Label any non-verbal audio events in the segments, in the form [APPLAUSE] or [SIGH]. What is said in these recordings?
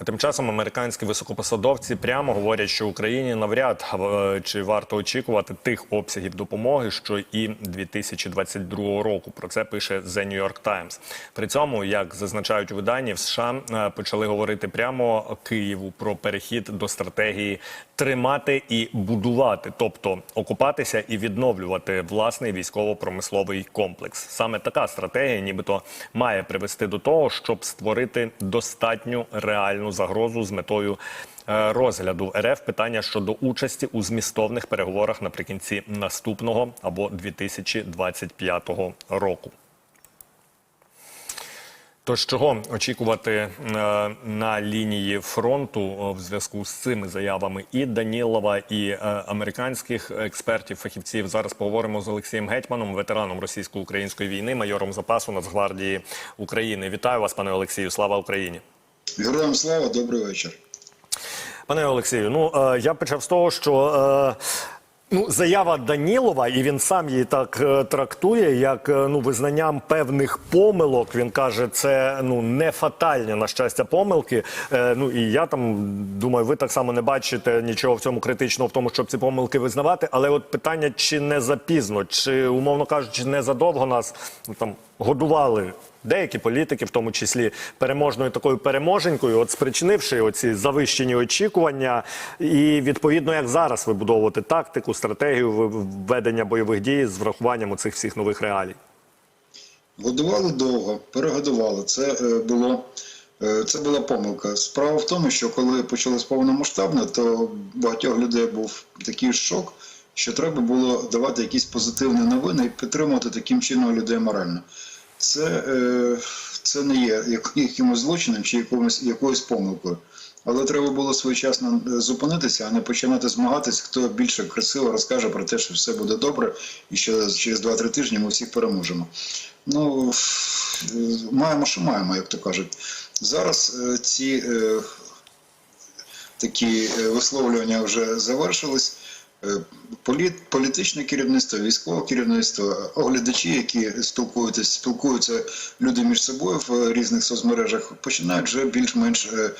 А тим часом американські високопосадовці прямо говорять, що Україні навряд е, чи варто очікувати тих обсягів допомоги, що і 2022 року. Про це пише The New York Times. При цьому, як зазначають у виданні, в США е, почали говорити прямо Києву про перехід до стратегії тримати і будувати, тобто окупатися і відновлювати власний військово-промисловий комплекс. Саме така стратегія, нібито, має привести до того, щоб створити достатню реальну загрозу з метою е, розгляду РФ питання щодо участі у змістовних переговорах наприкінці наступного або 2025 року. Тож чого очікувати е, на лінії фронту е, в зв'язку з цими заявами і Данілова, і американських експертів, фахівців? Зараз поговоримо з Олексієм Гетьманом, ветераном російсько-української війни, майором запасу Нацгвардії України. Вітаю вас, пане Олексію. Слава Україні! Героям слава, добрий вечір. Пане Олексію, ну е, я почав з того, що е, ну заява Данілова, і він сам її так е, трактує, як е, ну визнанням певних помилок. Він каже, це ну не фатальні на щастя помилки. Е, ну і я там думаю, ви так само не бачите нічого в цьому критичного в тому, щоб ці помилки визнавати. Але от питання, чи не запізно, чи умовно кажучи, не задовго нас ну, там годували деякі політики, в тому числі переможною такою переможенькою, от спричинивши оці завищені очікування, і відповідно як зараз вибудовувати тактику, стратегію ви- ведення бойових дій з врахуванням цих всіх нових реалій. Годували довго, перегодували. Це е, було. е, Це була помилка. Справа в тому, що коли почалось повномасштабно, то багатьох людей був такий шок, що треба було давати якісь позитивні новини і підтримувати таким чином людей морально. Це, е, це не є якимось злочином чи якимось, якоюсь помилкою. Але треба було своєчасно е, зупинитися, а не починати змагатися, хто більше красиво розкаже про те, що все буде добре, і що через 2-3 тижні ми всіх переможемо. Ну, е, маємо, що маємо, як то кажуть. Зараз ці такі висловлювання вже завершились. Е, Політ, політичне керівництво, військове керівництво, оглядачі, які спілкуються, спілкуються люди між собою в різних соцмережах, починають вже більш-менш е,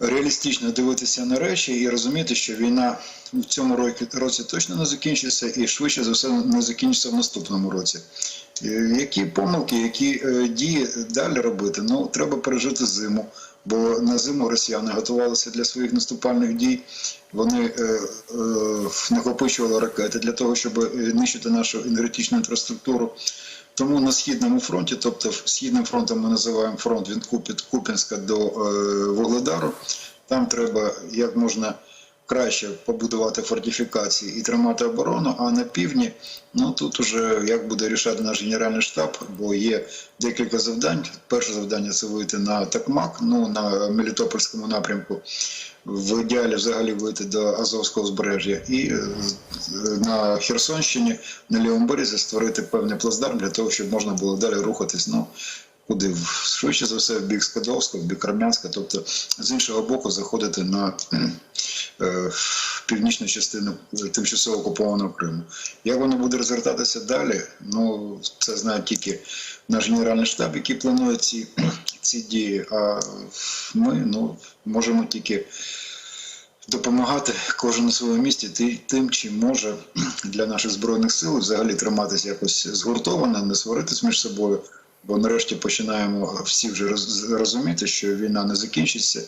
реалістично дивитися на речі і розуміти, що війна в цьому році, році точно не закінчиться і швидше за все не закінчиться в наступному році. Е, Які помилки, які дії далі робити? Ну, треба пережити зиму, бо на зиму росіяни готувалися для своїх наступальних дій. Вони е, е, накопичували ракети для того, щоб е, нищити нашу енергетичну інфраструктуру. Тому на східному фронті, тобто східним фронтом ми називаємо фронт від Купі- Куп'янська до е, Вугледару, там треба як можна краще побудувати фортифікації і тримати оборону. А на півдні, ну тут уже як буде рішати наш генеральний штаб, бо є декілька завдань. Перше завдання це вийти на Такмак, ну на Мелітопольському напрямку. В ідеалі взагалі вийти до Азовського збережжя і е, на Херсонщині на лівому березі створити певний плацдарм для того, щоб можна було далі рухатись. Ну куди швидше за все в бік Скадовського, в бік Армянська, тобто з іншого боку заходити на північну частину тимчасово окупованого Криму. Як воно буде розвертатися далі? Ну це знає тільки наш генеральний штаб, який планує ці, [CLEARS THROAT] ці дії. А ми ну можемо тільки допомагати кожен на своєму місці тим, чим може [CLEARS THROAT] для наших збройних сил взагалі триматися якось згуртовано, не сваритись між собою. Бо нарешті починаємо всі вже розуміти, що війна не закінчиться е,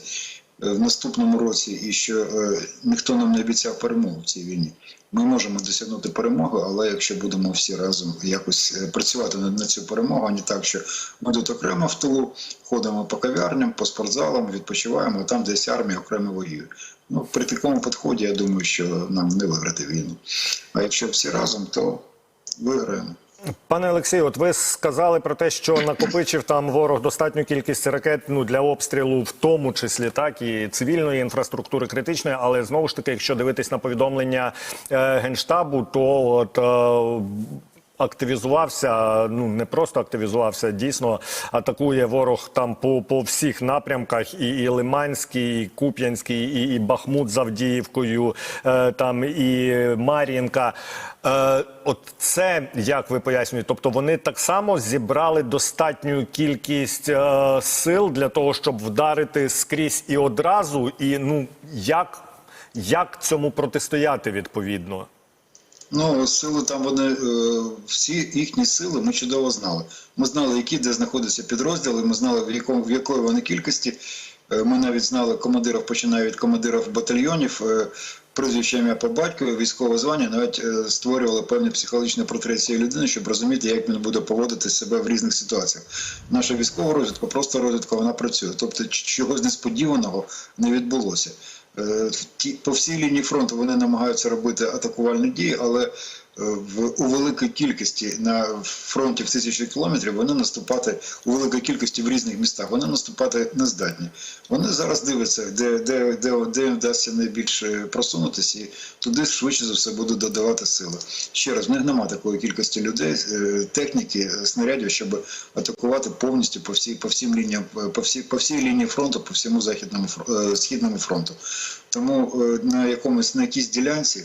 в наступному році, і що е, ніхто нам не обіцяв перемогу в цій війні. Ми можемо досягнути перемоги, але якщо будемо всі разом якось е, працювати на цю перемогу, а не так, що ми тут окремо в тилу ходимо по кав'ярням, по спортзалам, відпочиваємо, а там десь армія окремо воює. Ну, при такому підході я думаю, що нам не виграти війну. А якщо всі разом, то виграємо. Пане Олексію, от ви сказали про те, що накопичив там ворог достатню кількість ракет ну, для обстрілу, в тому числі так і цивільної інфраструктури критичної. Але знову ж таки, якщо дивитись на повідомлення е, генштабу, то от. Е, активізувався. Ну не просто активізувався, дійсно атакує ворог там по, по всіх напрямках: і, і Лиманський, і Куп'янський, і, і Бахмут з Авдіївкою, е, там і Мар'їнка. Е, от це як ви пояснюєте? Тобто вони так само зібрали достатню кількість е, сил для того, щоб вдарити скрізь і одразу, і ну як, як цьому протистояти відповідно? Ну, сили там вони е, всі їхні сили ми чудово знали. Ми знали, які де знаходяться підрозділи. Ми знали в якому в якої вони кількості. Е, Ми навіть знали командирів, починаю від командирів батальйонів, е, прізвище ім'я по батькові, військове звання, навіть е, створювали певний психологічний портрет цієї людини, щоб розуміти, як він буде поводити себе в різних ситуаціях. Наша військова розвідка, просто розвідка, вона працює. Тобто, чогось несподіваного не відбулося. По всій лінії фронту вони намагаються робити атакувальні дії, але в у великій кількості на фронті в тисячі кілометрів вони наступати у великій кількості в різних містах. Вони наступати не здатні. Вони зараз дивляться, де, де, де, де вдасться найбільше просунутися, і туди швидше за все будуть додавати сили. Ще раз, в них немає такої кількості людей, е, техніки, е, снарядів, щоб атакувати повністю по всій по всім лініям, е, по всій по всій лінії фронту, по всьому західному е, східному фронту. Тому е, на якомусь на якійсь ділянці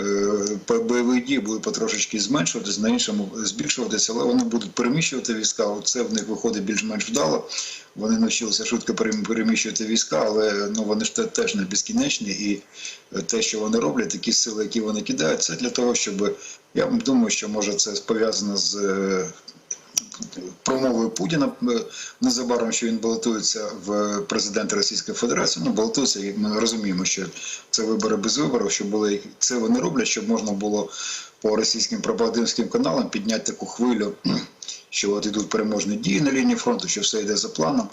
е, бойові дії будуть потрошечки зменшуватися, на іншому збільшуватися, але вони будуть переміщувати війська. Це в них виходить більш-менш вдало. Вони навчилися швидко переміщувати війська, але ну вони ж те- теж не безкінечні. І е, те, що вони роблять, такі сили, які вони кидають, це для того, щоб я думаю, що може це пов'язано з. Е, Промовою Путіна е, незабаром, що він балотується в президенти Російської Федерації. Ну балотується, і ми розуміємо, що це вибори без виборів, що були це вони роблять, щоб можна було по російським пропагандистським каналам підняти таку хвилю, [CLEARS THROAT] що от ідуть переможні дії на лінії фронту, що все йде за планом.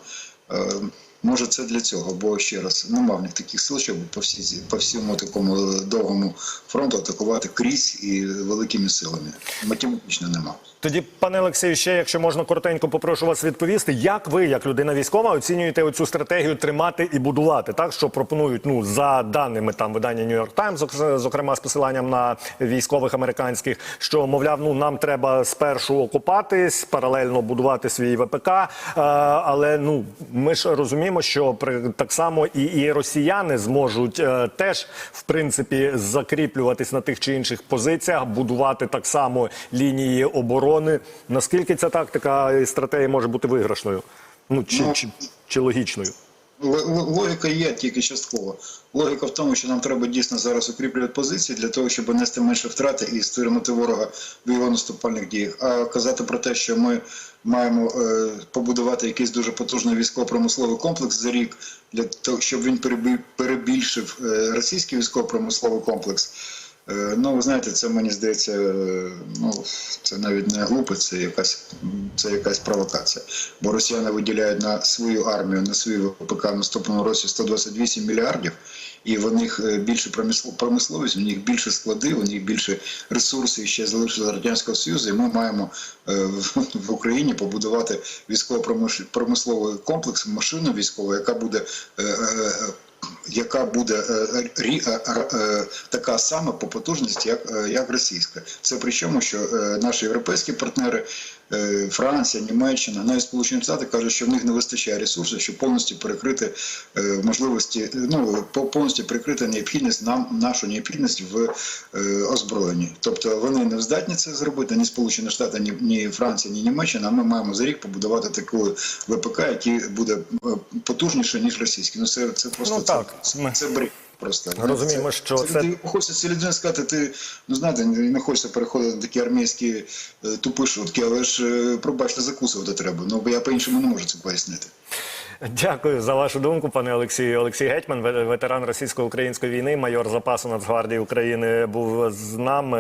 Може, це для цього, бо ще раз нема в них таких сил, щоб по всій по всьому такому довгому фронту атакувати крізь і великими силами. Математично нема. Тоді, пане Олексію, ще якщо можна коротенько попрошу вас відповісти, як ви, як людина військова, оцінюєте оцю стратегію тримати і будувати, так що пропонують ну за даними там видання New York Times, зок- зокрема з посиланням на військових американських, що мовляв, ну нам треба спершу окупатись, паралельно будувати свій ВПК. е, але ну ми ж розуміємо, що при так само і, і росіяни зможуть е, теж в принципі закріплюватись на тих чи інших позиціях, будувати так само лінії оборони. Наскільки ця тактика і стратегія може бути виграшною? Ну чи, Ну, чи, чи логічною? Логіка є тільки частково. Логіка в тому, що нам треба дійсно зараз укріплювати позиції для того, щоб нести менше втрати і стримати ворога в його наступальних діях. А казати про те, що ми маємо е, побудувати якийсь дуже потужний військово-промисловий комплекс за рік для того, щоб він перебі- перебільшив е, російський військово-промисловий комплекс. Е, Ну, ви знаєте, це мені здається, е, ну це навіть не глупо, це якась це якась провокація. Бо росіяни виділяють на свою армію, на свою ВПК в наступному році 128 мільярдів, і в них е, більше промисло- промисловість, у них більше склади, у них більше ресурсів ще залишилися радянського союзу. І ми маємо в- Україні побудувати військово-промисловий комплекс, машину військову, яка буде. Яка буде е, е, е, така сама по потужності, як, як російська. Це при чому, що наші європейські партнери, Франція, Німеччина, навіть Сполучені Штати кажуть, що в них не вистачає ресурсів, щоб повністю перекрити е, можливості, е, ну по- повністю перекрити необхідність нам нашу необхідність в е, озброєнні. Тобто вони не здатні це зробити, ні Сполучені Штати, ні, ні Франція, ні Німеччина. А ми маємо за рік побудувати таку ВПК, який буде е, потужніше ніж російський. Ну це це просто Ну, це, так. Ми- це бред. Просто Розуміємо, що це, це- люди- хочеться цій сказати. Ти ну знаєте, не хочеться переходити на такі армійські е, тупі шутки, але ж е, пробачте, закусувати треба. Ну бо я по-іншому не можу це пояснити. Дякую за вашу думку, пане Олексію. Олексій Гетьман, ветеран російсько-української війни, майор запасу Нацгвардії України, був з нами.